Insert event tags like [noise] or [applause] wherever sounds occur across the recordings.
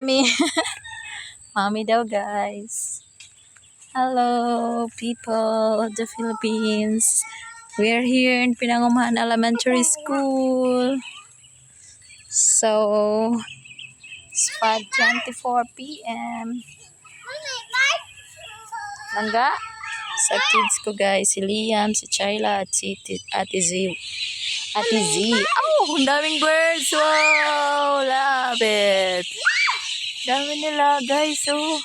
Me. [laughs] Mommy daw, guys. Hello, people of the Philippines. We're here in Pinangumahan Elementary School. So, it's 5.24 p.m. Langga sa kids ko guys, si Liam, si Chayla, at si Ate Z. Ate Z. Oh, ang daming birds. Wow, love it. Dami nila guys, oh.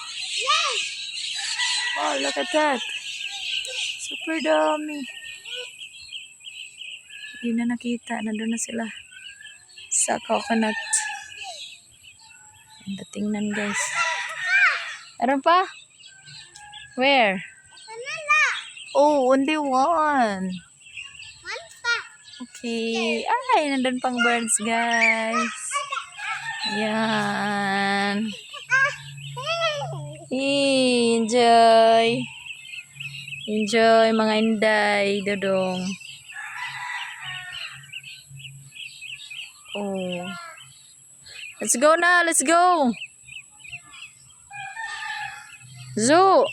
Wow, look at that. Super dami. Hindi na nakita. Nandun na sila sa coconut. Ang tingnan guys. Meron pa? Where? Oh, only one. Okay. Ay, nandun pang birds, guys. Yan. [laughs] Enjoy. Enjoy, mga inday, dodong. Oh. Let's go na, let's go. Zoo.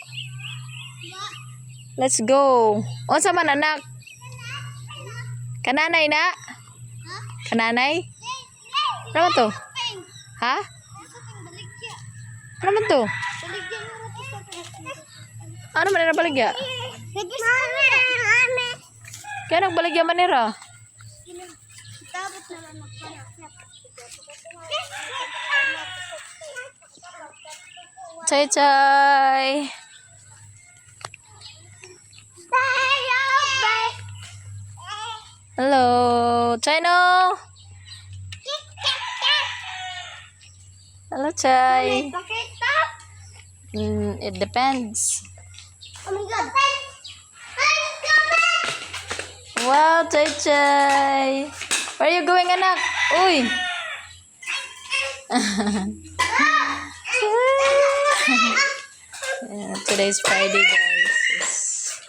Let's go. O sa man anak? Kananay na? Kananay? Ano to? Ha? Ano man to? Ano man na baligya? Kaya nagbaligya manira. Chay chay. Hello, Chino. Hello, Chay. Mm, it depends. Oh my god. Wow, Chay Chay. Where are you going, anak? Uy. [laughs] Yeah, today's Friday, guys. It's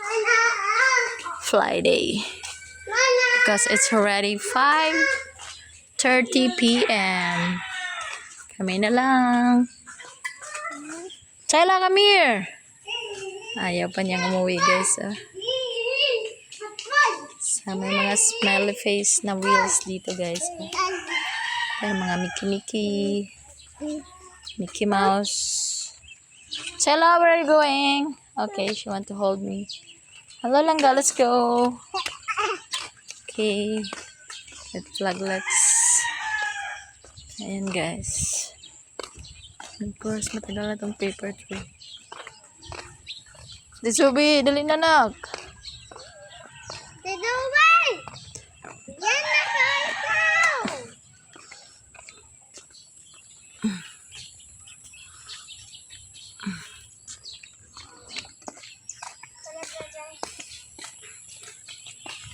Friday. Because it's already 5.30 p.m. Kami na lang. Chayla, come here. Ayaw pa niyang umuwi, guys. Ah. Sa may mga smiley face na wheels dito, guys. Ah. Mga Mickey Mickey. Mickey Mouse. Chayla, where are you going? Okay, she want to hold me. Hello, Langga, let's go. Okay. With flaglets. Ayan, guys. Of course, matagal na tong paper tray. Disubi, dali na nak.